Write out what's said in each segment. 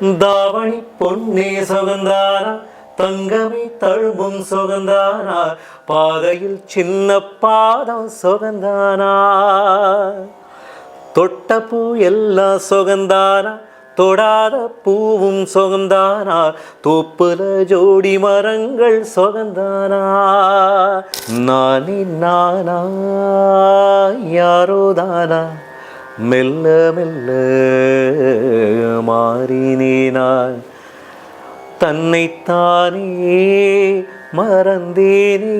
தாவணி பொன்னே சுகந்தாரா தங்கமே தழும்பும் சுகந்தானா பாதையில் சின்ன பாதம் சுகந்தானா தொட்ட பூ எல்லாம் சுகந்தானா தொடாத பூவும் சுகந்தானா தோப்புல ஜோடி மரங்கள் சுகந்தானா நானே நானா யாரோ தானா? மெல்ல மெல்ல மாறினேனான் தன்னைத்தானே மறந்தேனே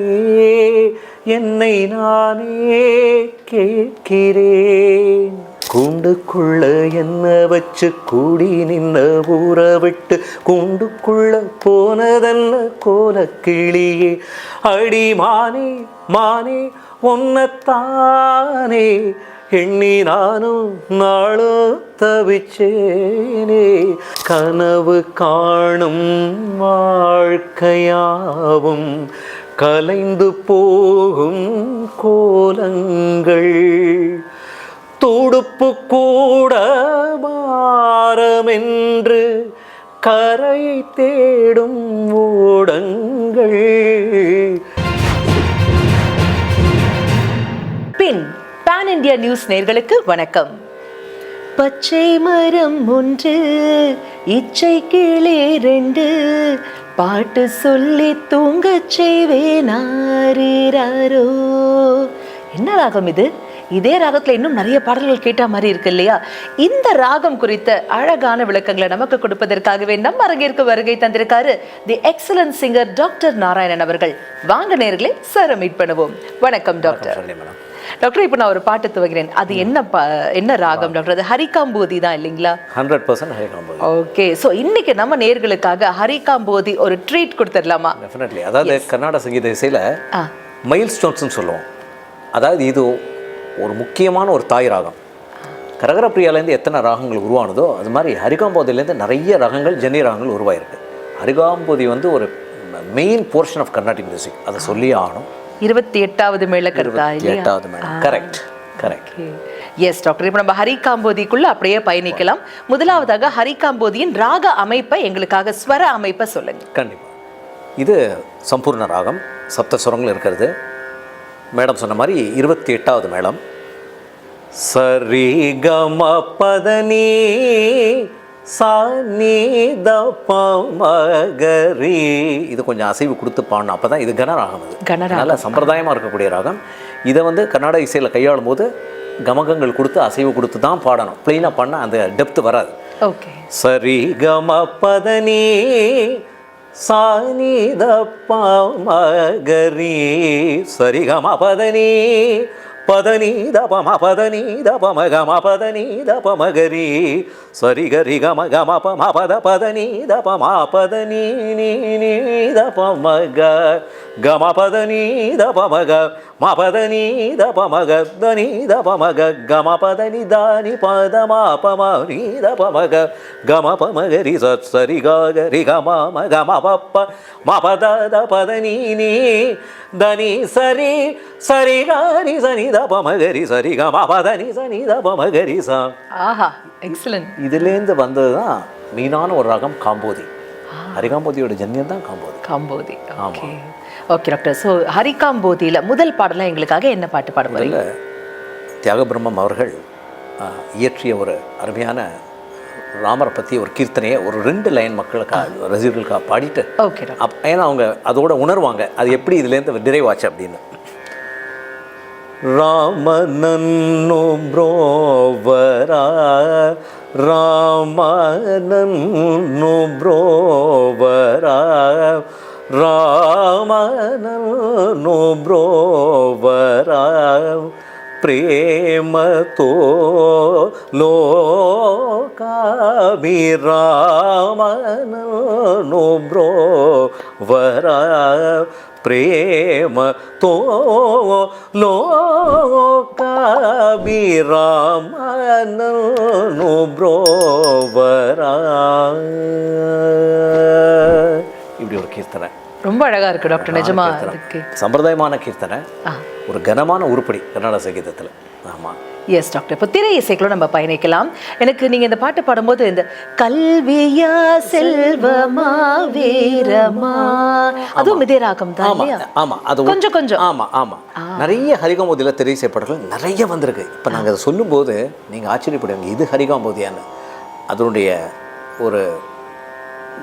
என்னை நானே கேட்கிறேன். கூண்டுக்குள்ள என்ன வச்சு கூடி நின்ன ஊற விட்டு கூண்டுக்குள்ள போனதல்ல கோல கிளியே. அடி மானே மானே ஒன்னத்தானே எண்ணி நானும் நாளும் தவிச்சேனே கனவு காணும் வாழ்க்கையாவும் கலைந்து போகும் கோலங்கள். துடுப்பு கூட மாறமென்று கரை தேடும் ஓடங்கள். பின் பேன் இந்தியா நியூஸ் நேர்களுக்கு வணக்கம். பச்சை மரம் ஒன்று இச்சை கீழே ரெண்டு பாட்டு சொல்லி தூங்கச் செய்வேனாரோ என்ன ராகம் இது? இதே ராகத்துல இன்னும் நிறைய பாடல்கள் கேட்ட மாதிரி இருக்கு இல்லையா? இந்த ராகம் குறித்த அழகான விளக்கங்களை நமக்கு கொடுப்பதற்காகவே நம்ம அரங்கிற்கு வருகை தந்திருக்காரு the excellent singer doctor Narayanan அவர்கள். வாங்க நேர்களே சார் மீட் பண்ணுவோம். வணக்கம் டாக்டர். டாக்டர் இப்போ நான் ஒரு பாட்டு துவகிறேன் அது என்ன பா- என்ன ராகம் டாக்டர்? அது ஹரிகாம்போதி தான் இல்லைங்களா? Hundred percent Harikambhoji. Okay so இன்னைக்கு நம்ம நேர்களுக்காக ஹரிகாம்போதி ஒரு ட்ரீட் கொடுத்துடலாமா? டெஃபினெட்லி அதாவது கர்நாடக சங்கீத இசையில் மைல் ஸ்டோன்ஸ்னு சொல்லுவோம். அதாவது இது ஒரு முக்கியமான ஒரு தாய் ராகம். கரகரப்பிரியாலேருந்து எத்தனை ராகங்கள் உருவானதோ அது மாதிரி ஹரிகாம்போதிலேருந்து நிறைய ராகங்கள் ஜென்னி ராகங்கள் உருவாயிருக்கு. ஹரிகாம்போதி வந்து ஒரு main portion of Carnatic music அதை சொல்லியே ஆகணும். இருபத்தி எட்டாவது இல்லையா? எட்டாவது madam correct correct yes doctor இப்போ நம்ம ஹரிகாம்போதிக்குள்ள அப்படியே பயணிக்கலாம். முதலாவதாக ஹரிகாம்போதியின் ராக அமைப்பை எங்களுக்காக ஸ்வர அமைப்பை சொல்லுங்க. கண்டிப்பாக இது சம்பூர்ண ராகம். சப்த சுரங்கள் இருக்கிறது. மேடம் சொன்ன மாதிரி இருபத்தி எட்டாவது மேடம். சரி கம பதனி சானி த மகரி இது கொஞ்சம் அசைவு கொடுத்து பாடணும். அப்போ தான் இது கனராகம் இது. நல்ல சம்பிரதாயமாக இருக்கக்கூடிய ராகம். இதை வந்து கர்நாடக இசையில் கையாளும் போது கமகங்கள் கொடுத்து அசைவு கொடுத்து தான் பாடணும். ப்ளெயினாக பாடினா அந்த டெப்த் வராது. ஓகே சரி கம பதனி சானி மகரி சரிகமபதனி கம பதனி பதனி த பம பதனி த பம கம பதனி த பமகரி சரி கரி கம கம பம பத பதனி த பம பதனி நீ நீ த பமக கம பதனி த பமக ம பதனி த பமக தனி த பமக கம பதனி தானி பத மா பம நீ த பமக கம பமகரி சத் சரி கரி கம ம கம பப்ப ம பத த பதனி நீ தனி சரி சரி கம பதனி சனி த பமகரி சா ஆஹா எக்ஸலன்ட் இதுலேருந்து வந்தது தான் மீனான ஒரு ராகம் காம்போதி. ஹரிகாம்போதியோட ஜன்யம் தான் Kambhoji Kambhoji okay okay doctor so ஹரிகாம்போதியில முதல் பாடலாம் எங்களுக்காக என்ன பாட்டு பாட முதல்ல தியாகபிரம்மம் அவர்கள் இயற்றிய ஒரு அருமையான ராமரை பற்றி ஒரு கீர்த்தனையை ஒரு ரெண்டு லைன் மக்களுக்காக ரசிகர்களுக்காக பாடிட்டு ஓகே ஏன்னா அவங்க அதோட உணர்வாங்க. அது எப்படி இதுலேருந்து டிரைவ் ஆச்சு அப்படின்னு. ರಾಮನನ್ನು ಬ್ರೋವರ ರಾಮನನ್ನು ಬ್ರೋವರ ರಾಮನನ್ನು ಬ್ರೋವರ ప్రేమతో లోకామి రామను బ్రో వరా బ్రోవరా ప్రేమతో లోకాభిరామనను బ్రోవరా இப்படி ஒரு கீர்த்தனை ரொம்ப அழகா இருக்கு டாக்டர் நிஜமா கீர்த்தனை. இருக்கு சம்பிரதாயமான கீர்த்தனை ஆ ஒரு கனமான உருப்படி கர்நாடக சங்கீதத்தில் ஆமாம் எஸ் டாக்டர் இப்போ திரை இசைக்குள்ள நம்ம பயணிக்கலாம். எனக்கு நீங்க இந்த பாட்டு பாடும்போது இந்த கல்வியா செல்வமா வீரமா? அதுவும் இதே ராகம் தான் ஆமா. அது கொஞ்சம் கொஞ்சம். ஆமா ஆமா. நிறைய ஹரிகாம்போதியில் திரை பாடல்கள் நிறைய வந்திருக்கு. இப்போ நாங்கள் அதை சொல்லும்போது நீங்கள் ஆச்சரியப்படுவீங்க இது ஹரிகாம்போதியான்னு அதனுடைய ஒரு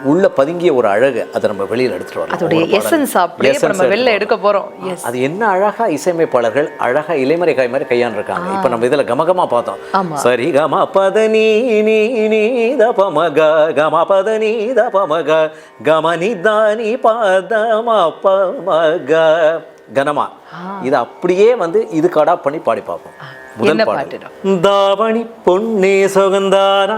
உள்ள பதுங்கிய ஒரு அழகு அதை நம்ம வெளியில் எடுத்துட்டு வரலாம். அதோடைய எசன்ஸ். அப்படியே நம்ம வெளில எடுக்க போறோம். அது என்ன அழகா இசையமைப்பாளர்கள் அழகா இலைமறை காய் மாதிரி கையாண்டிருக்காங்க. இப்போ நம்ம இதுல கமகமா பார்த்தோம். சரி கம பத நீ நீ நீ த பமக கம பத நீ த பமக கம நி த நீ பத ம பமக கனமா. இது அப்படியே வந்து இது கடா பண்ணி பாடி பார்ப்போம். முதல் பாட்டு தாவணி பொன்னே சுகந்தானா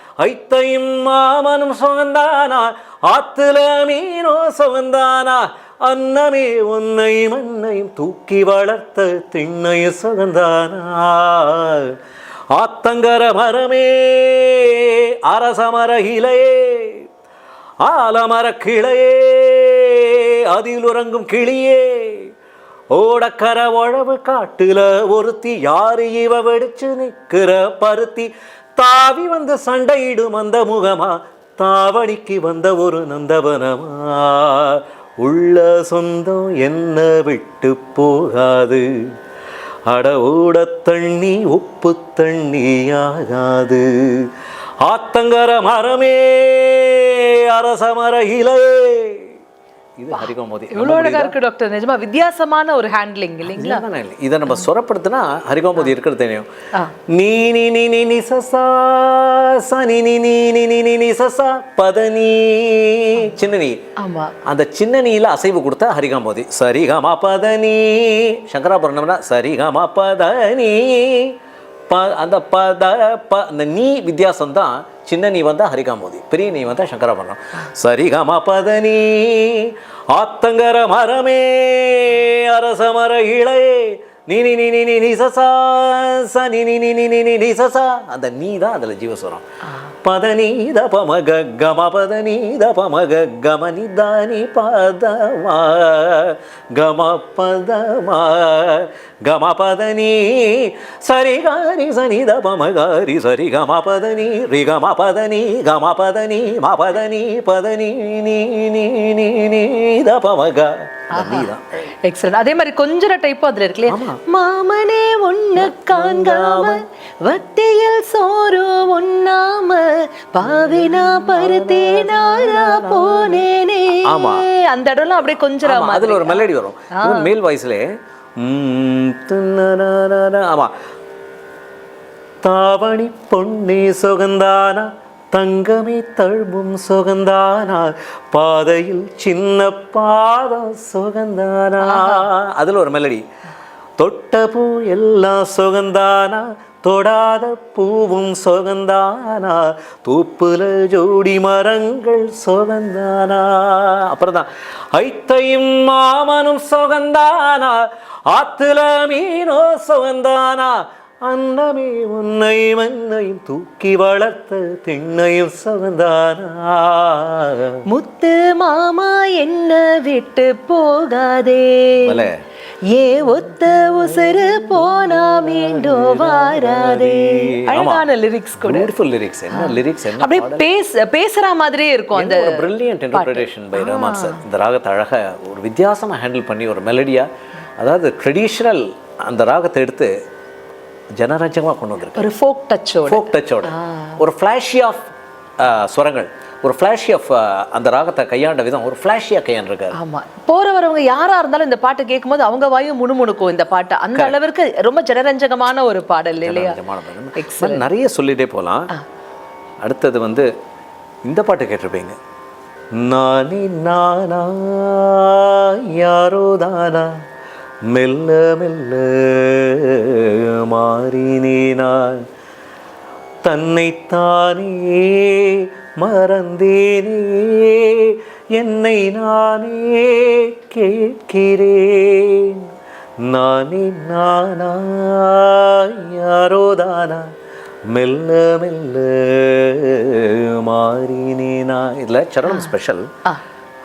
ஐத்தையும் மாமனும் சுகந்தானா ஆத்துல மீனோ சுகந்தானா அன்னமே உன்னையும் அன்னையும் தூக்கி வளர்த்த திண்ணைய சுகந்தானா. ஆத்தங்கர மரமே அரசமர இலையே ஆலமர கிளையே அதில் உறங்கும் கிளியே. ஓடக்கர உழவு காட்டுல ஒருத்தி யாரு இவ வெடிச்சு நிற்கிற பருத்தி? தாவி வந்த சண்டையிடும் அந்த முகமா தாவணிக்கு வந்த ஒரு நந்தவனமா? உள்ள சொந்தம் என்ன விட்டு போகாது. அடவோட தண்ணி உப்பு தண்ணி ஆகாது. ஆத்தங்கர மரமே அரசமர இலையே இது ஹரிகோமோதி எவ்வளவு அழகா இருக்கு டாக்டர் நிஜமா வித்தியாசமான ஒரு ஹேண்ட்லிங் இல்லைங்களா இல்ல, இல்ல. இதை நம்ம சொரப்படுத்தினா ஹரிகோமதி இருக்கிறது தெரியும். நீ நீ நீ நீ நீ சசா ச நீ நீ நீ நீ நீ நீ சசா பத நீ சின்ன நீ ஆமா அந்த சின்ன நீல அசைவு கொடுத்தா ஹரிகாம்போதி சரிகமா பதனி சங்கராபரணம்னா சரிகமா பதனி ப அந்த பத ப அந்த நீ வித்தியாசம் தான் சின்ன நீ வந்தா ஹரிகாம்போதி பெரிய நீ வந்தா சங்கராபரணம் சரிகமா பதனி ஆத்தங்கர மரமே அரசமர இளையே நீ நீ நீ நீ நீ நீ சசா ச நீ நீ நீ நீ நீ நீ நீ சசா அந்த நீ தான் அதில் ஜீவஸ்வரம் பதனீத பமக கம பதனீத பமக கம நிதானி பதமா கம பதமா கம பதனி சரி காரி சனித பமகாரி சரி கம பதனி ரி கம பதனி கம பதனி நீ நீ நீ நீ த பமக எக்ஸலன்ட் அதே மாதிரி கொஞ்சம் டைப்பும் அதுல இருக்கு இல்லையா? மாமனே ஒண்ணு காண்காம வட்டியில் சோறு உண்ணாம பாவினா பருத்தி நாரா போனேனே. அந்த இடம்லாம் அப்படியே கொஞ்சம் அதுல ஒரு மெலடி வரும். மேல் வாய்ஸ்ல ஆமா. தாவணி பொன்னே சுகந்தானா தங்கமே தழும்பும் சுகந்தானா பாதையில் சின்ன பாதம் சுகந்தானா. அதுல ஒரு மெலடி தொட்ட பூ எல்லாம் சுகந்தானா தொடாத பூவும் சுகந்தானா தூப்புல ஜோடி மரங்கள் சுகந்தானா. அப்புறம் தான் ஐத்தையும் மாமனும் சுகந்தானா ஆத்துல மீனோ சுகந்தானா அன்னமே உன்னை மன்னையும் தூக்கி வளர்த்த திண்ணையும் சுகந்தானா முத்து மாமா என்ன விட்டு போகாதே. பலே. ஏ ஒத்த உசுறு போனா மீண்டும் வாராதே. அழகான லிரிக்ஸ் கூட. பியூட்டிஃபுல் லிரிக்ஸ் என்ன லிரிக்ஸ் என்ன அப்படியே பேச பேசுற மாதிரியே இருக்கும் அந்த ஒரு brilliant interpretation by Rahman sir இந்த ராகத்தை அழகா ஒரு வித்தியாசமா ஹேண்டில் பண்ணி ஒரு மெலடியா அதாவது ட்ரெடிஷ்னல் அந்த ராகத்தை எடுத்து ஜனரஞ்சகமாக கொண்டு வந்திருக்கு ஒரு ஃபோக் டச்சோட ஃபோக் டச்சோட ஒரு ஃப்ளாஷி ஆஃப் ஸ்வரங்கள் ஒரு ஃப்ளாஷி ஆஃப் அந்த ராகத்தை கையாண்ட விதம் ஒரு ஃப்ளாஷியாக கையாண்டிருக்காரு. ஆமா. போற வரவங்க யாரா இருந்தாலும் இந்த பாட்டு கேட்கும்போது அவங்க வாயும் முணுமுணுக்கும் இந்த பாட்டு. அந்த அளவிற்கு ரொம்ப ஜனரஞ்சகமான ஒரு பாடல் இல்லையா? நிறைய சொல்லிட்டே போகலாம். அடுத்தது வந்து இந்த பாட்டு கேட்டிருப்பீங்க. நானே நானா யாரோ தானா? மெல்ல மெல்ல மாறினே நான் தன்னைத்தானே மறந்தேனே என்னை நானே கேட்கிறேன். நானே நானா யாரோதானா மெல்ல மெல்ல மாறினேனா இதில் சரணம் ஸ்பெஷல். ஆ.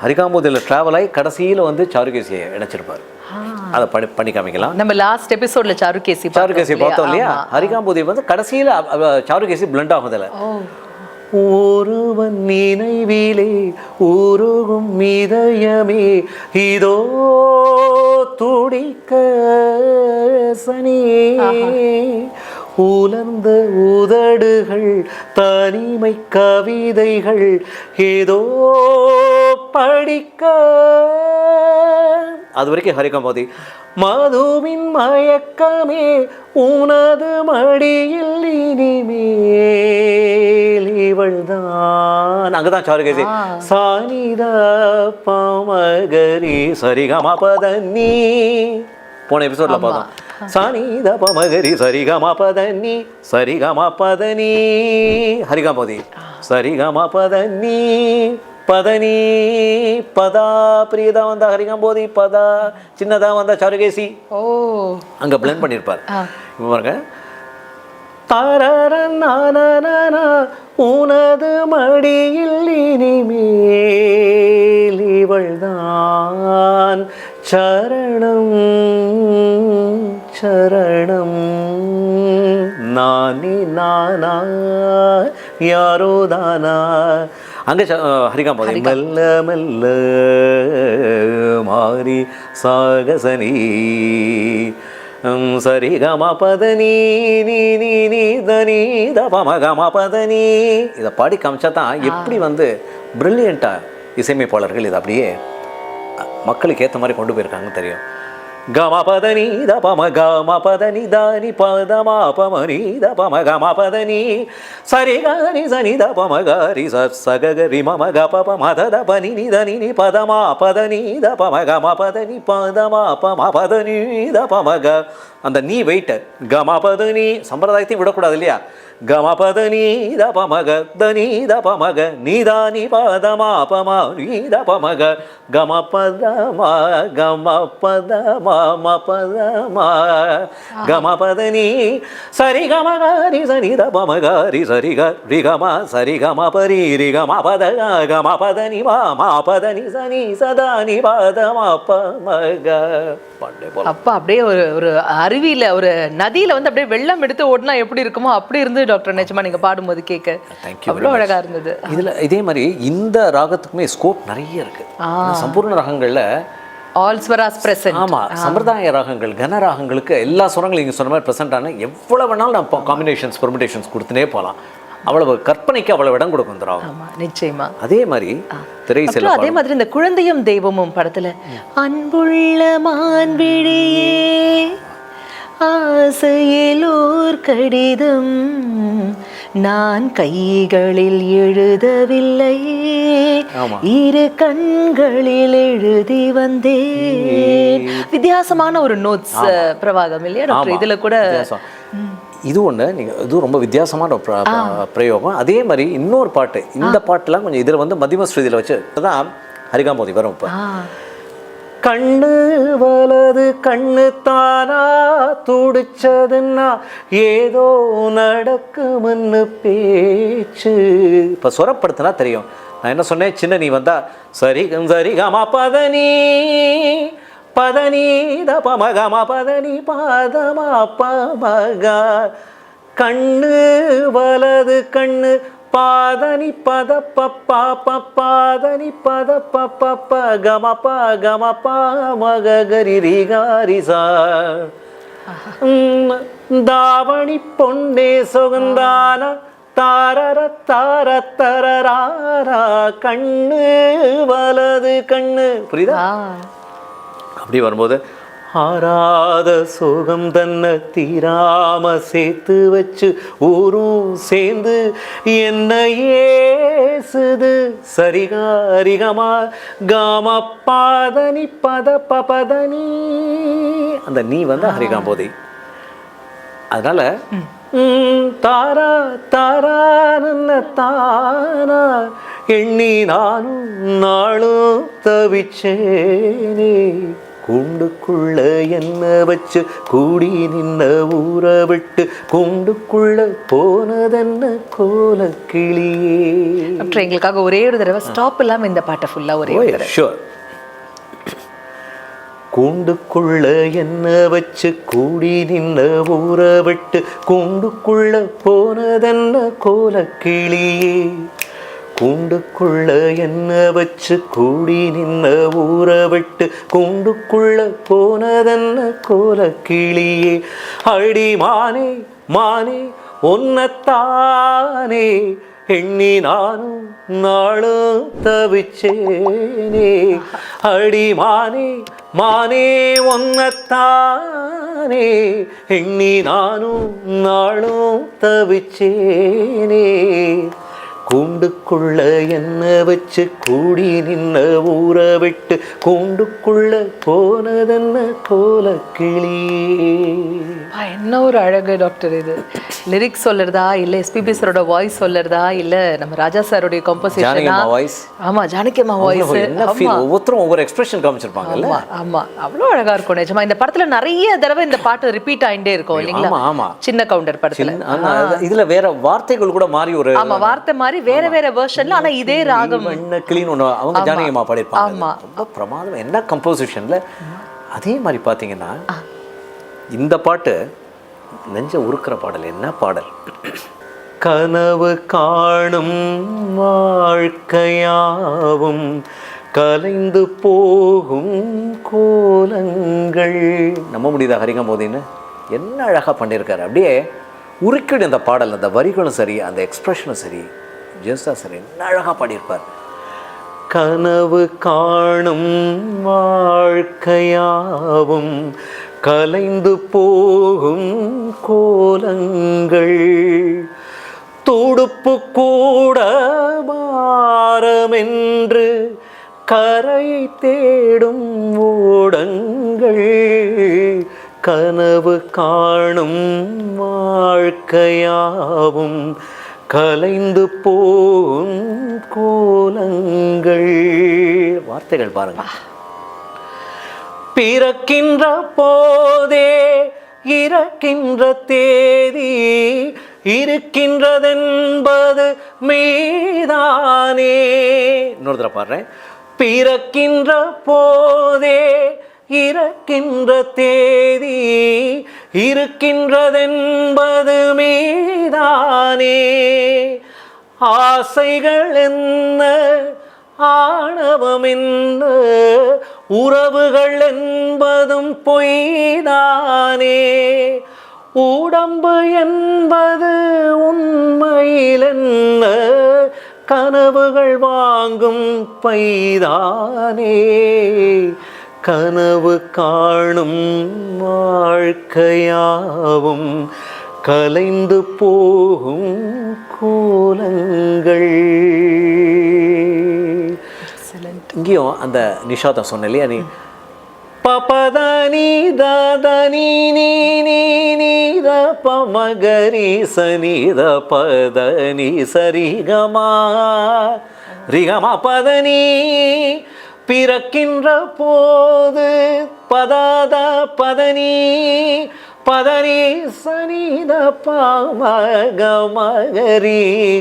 ஹரிகாம்போதியில் ட்ராவல் ஆகி கடைசியில் வந்து சாருகேசியை இணைச்சிருப்பார். அதை படி பண்ணி காமிக்கலாம். நம்ம லாஸ்ட் எபிசோட்ல சாருகேசி சாருகேசி பார்த்தோம் இல்லையா. ஹரிகாம்போதி வந்து கடைசியில் சாருகேசி பிளண்ட் ஆகுதில்ல ஒருவன் நினைவிலே உருகும் இதயமே இதோ துடிக்க சனி. உலர்ந்த உதடுகள் தனிமை கவிதைகள் ஏதோ படிக்க. அது வரைக்கும் ஹரிகாம்போதி மதுவின் மயக்கமே உனது மடியில் இனிமேல் இவள்தான். அங்கதான் சாருகேசி சானிதா பமகரி சரிகமா பதன்னி போன எபிசோட்ல பார்த்தோம். சானித பமகரி சரிகமா பதன்னி சரிகமா பதனி ஹரிகாம்போதி. சரிகமா பதனி பதனி பதா பிரியதா வந்தா ஹரிகாம்போதி பதா சின்னதா வந்தா சாருகேசி. ஓ. அங்க பிளெண்ட் பண்ணியிருப்பார். இப்ப பாருங்க. தரரநானனா, உனது மடியில் இனிமேல் இவள்தான் சரணம். சரணம். நானே நானா யாரோ தானா? அங்க ஹரிகாம்போதி மெல்ல மெல்ல மாறி சாகசனி. சரி கம பதனி நீ நீ நீ தனி தபம கம பதனி. இதை பாடி காமிச்சா தான் எப்படி வந்து பிரில்லியண்ட்டாக இசையமைப்பாளர்கள் இதை அப்படியே மக்களுக்கு ஏற்ற மாதிரி கொண்டு போயிருக்காங்கன்னு தெரியும். கம பதனி தபம கம பதனி தானி பதமா பமனி தபம கம பதனி சரி கரி சனி தபம கரி ச சகரி மம க பப மத தபனி நி அந்த நீ வெயிட் கம பதனி சம்பிரதாயத்தையும் விடக்கூடாது இல்லையா கம பதனி தபமக தனி தபமக நீதானி பதமா பமா நீ தபமக கம கமபதமா கம பதமா ம கம பதனி சரி கம கரி சரி தபம ரி சரி க ரி கம சரி கம பரி ரி கம பத கம பதனி மா மா பதனி சனி சதா நீ பதமா பமக அப்பா அப்படியே ஒரு ஒரு அருவியில ஒரு நதியில வந்து அப்படியே வெள்ளம் எடுத்து ஓடினா எப்படி இருக்குமோ அப்படி இருந்தது டாக்டர் நிஜமா நீங்க பாடும்போது கேட்க அவ்வளோ அழகா இருந்தது. இதுல இதே மாதிரி இந்த ராகத்துக்குமே ஸ்கோப் நிறைய இருக்கு. சம்பூர்ண ராகங்கள்ல ஆல் ஸ்வராஸ் பிரசன்ட் ஆமா சம்பிரதாய ராகங்கள் கன ராகங்களுக்கு எல்லா சுரங்களும் நீங்க சொன்ன மாதிரி ப்ரெசென்ட் ஆன எவ்வளவு வேணாலும் நம்ம காம்பினேஷன்ஸ் பெர்மிடேஷன்ஸ் கொடுத்துனே போகலாம் அவ்வளவு கற்பனைக்கு அவ்வளவு இடம் கொடுக்கும் ஆமா நிச்சயமா. அதே மாதிரி திரை அதே மாதிரி இந்த குழந்தையும் தெய்வமும் படத்துல அன்புள்ள மான்விழியே ஆசையிலோர் கடிதம் நான் கைகளில் எழுதவில்லை. இரு கண்களில் எழுதி வந்தேன். வித்தியாசமான ஒரு நோட்ஸ் பிரவாகம் இல்லையா டாக்டர் இதுல கூட. இது ஒண்ணு நீங்க இது ரொம்ப வித்தியாசமான பிரயோகம். அதே மாதிரி இன்னொரு பாட்டு இந்த பாட்டுலாம் கொஞ்சம் இதுல வந்து மதிம ஸ்ருதியில வச்சு தான் ஹரிகாம்போதி வரும் இப்போ. கண்ணு வலது கண்ணு தானா துடிச்சதுன்னா ஏதோ நடக்கும்னு பேச்சு. இப்போ சுரப்படுத்தினா தெரியும். நான் என்ன சொன்னேன்? சின்ன நீ வந்தா சரி சரி கமா பதனி பதனி தபம கம பதனி பாதமா பமகா கண்ணு வலது கண்ணு பாதனி பத பப்பா பாதனி பத பப்ப கம ப கம ப மக கரி ரி காரி சா உம், தாவணி பொன்னே சுகந்தான தாரர தார தரராரா கண்ணு வலது கண்ணு. புரியுதா. அப்படி வரும்போது ஆறாத சோகம் தன்னை தீராம சேர்த்து வச்சு ஊரும் சேர்ந்து என்ன ஏசுது. சரிகாரிகமா காம பாதனி. பத பபதனி அந்த நீ வந்து ஹரிகாம்போதி. அதனால ம், தாரா தாரா நன்ன தானா எண்ணி நானும் நாளும் தவிச்சேனே. கூண்டுக்குள்ள என்ன வச்சு கூடி நின்ன ஊற விட்டு கூண்டுக்குள்ள போனதென்ன கோலக்கிளியே டாக்டர் எங்களுக்காக ஒரே ஒரு தடவை ஸ்டாப் இல்லாம இந்த பாட்டை ஃபுல்லா ஒரே ஒரு ஷூர் கூண்டுக்குள்ள என்ன வச்சு கூடி நின்ன ஊற விட்டு கூண்டுக்குள்ள போனதென்ன கோலக்கிளியே கூண்டுக்குள்ள என்ன வச்சு கூடி நின்ன ஊரை விட்டு கூண்டுக்குள்ள போனதென்ன கோல கிளியே? அடி மானே மானே உன்னத்தானே எண்ணி நானும் நாளும் தவிச்சேனே. அடி மானே மானே ஒன்னத்தானே எண்ணி நானும் நாளும் தவிச்சேனே. கூண்டுக்குள்ள என்ன வச்சு கூடி நின்ன ஊற விட்டு கூண்டுக்குள்ள போனதென்ன கோலக்கிளியே அப்பா, என்ன ஒரு அழகு டாக்டர் இது. லிரிக்ஸ் சொல்லுறதா? இல்ல எஸ்பிபி சாரோட வாய்ஸ் சொல்லுறதா? இல்ல நம்ம ராஜா சாரோடைய கம்போசிஷனா ஜானகியம்மா voice. ஆமா ஜானகியம்மா வாய்ஸ் ஒவ்வொருத்தரும் ஒவ்வொரு எக்ஸ்பிரஷன் காமிச்சிருப்பாங்கல்ல? ஆமா ஆமா. அவ்வளவு அழகா இருக்கும் நிஜமா. இந்த படத்துல நிறைய தடவை இந்த பாட்டு ரிப்பீட் ஆயிட்டே இருக்கும் இல்லைங்களா? ஆமா ஆமா. சின்ன கவுண்டர் படத்துல. இதுல வேற வார்த்தைகள் கூட மாறி ஒரு ஆமா வார்த்தை மாதிரி வேற வேற வெர்ஷன்ல ஆனா இதே ராகம். வண்ண கிளீன் ஒன்று அவங்க ஜானகியம்மா பாடியிருப்பாங்க. ஆமா. ரொம்ப பிரமாதம் என்ன கம்போசிஷன்ல அதே மாதிரி பார்த்தீங்கன்னா இந்த பாட்டு நெஞ்ச உருக்குற பாடல் என்ன பாடல்? கனவு காணும் வாழ்க்கையாவும் கலைந்து போகும் கோலங்கள். நம்ப முடியுதா ஹரிகம்போதின்னு? என்ன அழகா பண்ணியிருக்காரு. அப்படியே உருக்கிடு இந்த பாடல் அந்த வரிகளும் சரி அந்த எக்ஸ்பிரஷனும் சரி. ஜெஸ்டா சரி என்ன அழகா பாடியிருப்பார். கனவு காணும் வாழ்க்கையாவும் கலைந்து போகும் கோலங்கள் துடுப்பு கூட பாரமென்று கரை தேடும் ஓடங்கள் கனவு காணும் வாழ்க்கையாவும் கலைந்து போகும் கோலங்கள். வார்த்தைகள் பாருங்க. பிறக்கின்ற போதே இறக்கின்ற தேதி இருக்கின்றதென்பது மீதானே. இன்னொரு தடவை பாடுறேன். பிறக்கின்ற போதே இருக்கின்ற தேதி இருக்கின்றதென்பது மீதானே. ஆசைகள் என்ன? ஆணவம் என்ன உறவுகள் என்பதும் பொய்தானே. உடம்பு என்பது உண்மையில் என்ன கனவுகள் வாங்கும் பைதானே. கனவு காணும் வாழ்க்கையாவும் கலைந்து போகும் கோலங்கள். இங்கேயும் அந்த நிஷாதம் சொன்ன இல்லையா நீ? பபதனி ததனி நீ நீ நீ த பமகரி சனித பதனி சரிகமா ரிகமா பதனி பிறக்கின்ற போது பதாத பதனி பதனி சனித பாமகமகரி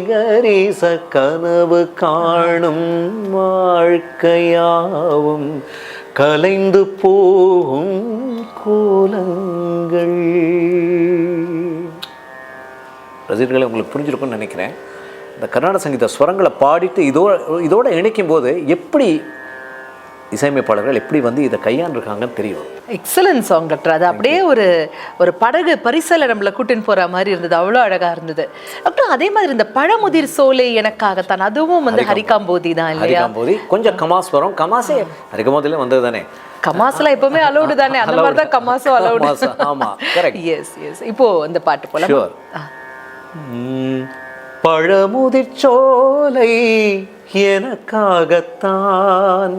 கரிச கனவு காணும் வாழ்க்கையாவும் கலைந்து போகும் கோலங்கள். ரசிகர்களை உங்களுக்கு புரிஞ்சிருக்கும்னு நினைக்கிறேன். இந்த கர்நாடக சங்கீத ஸ்வரங்களை பாடிட்டு இதோ இதோட இணைக்கும் போது எப்படி இசையமைப்பாளர்கள் எப்படி வந்து இதை கையாண்டிருக்காங்கன்னு தெரியும். எக்ஸலன்ட் சாங் டாக்டர் அது அப்படியே ஒரு ஒரு படகு பரிசல நம்மள கூட்டின்னு போற மாதிரி இருந்தது. அவ்வளோ அழகா இருந்தது. டாக்டர் அதே மாதிரி இந்த பழமுதிர் சோலை எனக்காகத்தான். அதுவும் வந்து ஹரிகாம்போதி தான் இல்லையா? ஹரிகாம்போதி. கொஞ்சம் கமாஸ் வரும். கமாஸே ஹரிகாம்போதில வந்தது தானே கமாஸ்லாம் எப்பவுமே அலௌடு தானே? அந்த மாதிரி தான் கமாஸும் அலௌடு ஆமா, correct. எஸ் எஸ் இப்போ இந்த பாட்டு போல. பழமுதிர் சோலை எனக்காகத்தான்.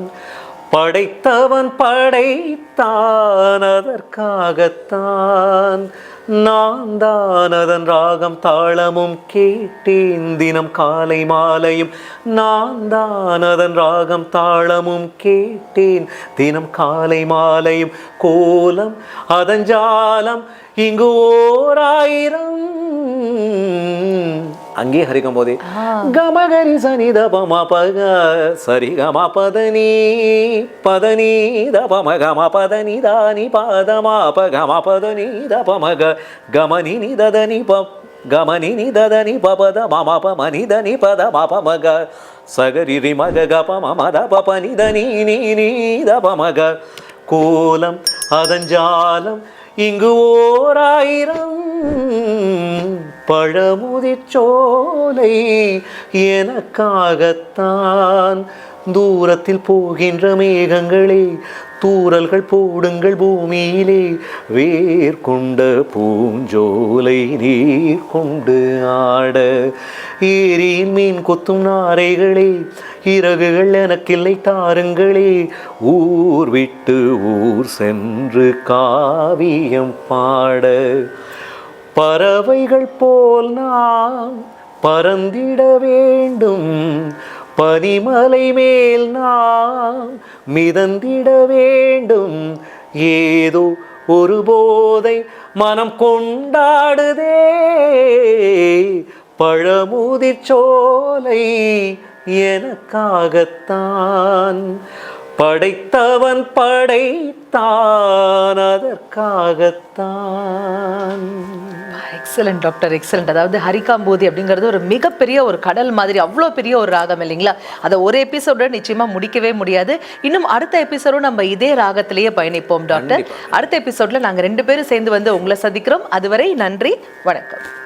படைத்தவன் படைத்தான் அதற்காகத்தான். நான் தான் அதன் ராகம் தாளமும் கேட்டேன் தினம் காலை மாலையும். நான் தான் அதன் ராகம் தாளமும் கேட்டேன் தினம் காலை மாலையும். கோலம் அதன் ஜாலம் இங்கு ஓர் ஆயிரம். அங்கே ஹரிக்கும் போதே கமகரி சனி தபம பக சரி கம பதனி பதனி தபம கம பதனி தானி பதமா பகம பதனி தபமக கமனி நிததனி ப கமனி நிததனி பபத மம பமனி தனி பத மபமக சகரி ரி மக கப மம தப பனி தனி நீ நீ தபமக கோலம் அதன் ஜாலம் இங்கு ஓர் ஆயிரம் பழமுதிச்சோலை எனக்காகத்தான். தூரத்தில் போகின்ற மேகங்களே தூரல்கள் போடுங்கள் பூமியிலே. வேர் கொண்ட பூஞ்சோலை நீர் கொண்டு ஆட ஏரியின் மீன் கொத்தும் நாரைகளே இறகுகள் எனக்கில்லை தாருங்களே. ஊர் விட்டு ஊர் சென்று காவியம் பாட பறவைகள் போல் நாம் பறந்திட வேண்டும். பனிமலை மேல் நாம் மிதந்திட வேண்டும். ஏதோ ஒரு போதை மனம் கொண்டாடுதே. பழமுதிச்சோலை எனக்காகத்தான் படைத்தவன் படைத்தான் அதற்காகத்தான். எக்ஸலண்ட் டாக்டர் எக்ஸலண்ட் அதாவது ஹரிகாம்போதி அப்படிங்கிறது ஒரு மிகப்பெரிய ஒரு கடல் மாதிரி அவ்வளோ பெரிய ஒரு ராகம் இல்லைங்களா? அதை ஒரு எபிசோட நிச்சயமா முடிக்கவே முடியாது. இன்னும் அடுத்த எபிசோடும் நம்ம இதே ராகத்திலேயே பயணிப்போம் டாக்டர் அடுத்த எபிசோட்ல நாங்க ரெண்டு பேரும் சேர்ந்து வந்து உங்களை சந்திக்கிறோம். அதுவரை நன்றி வணக்கம்.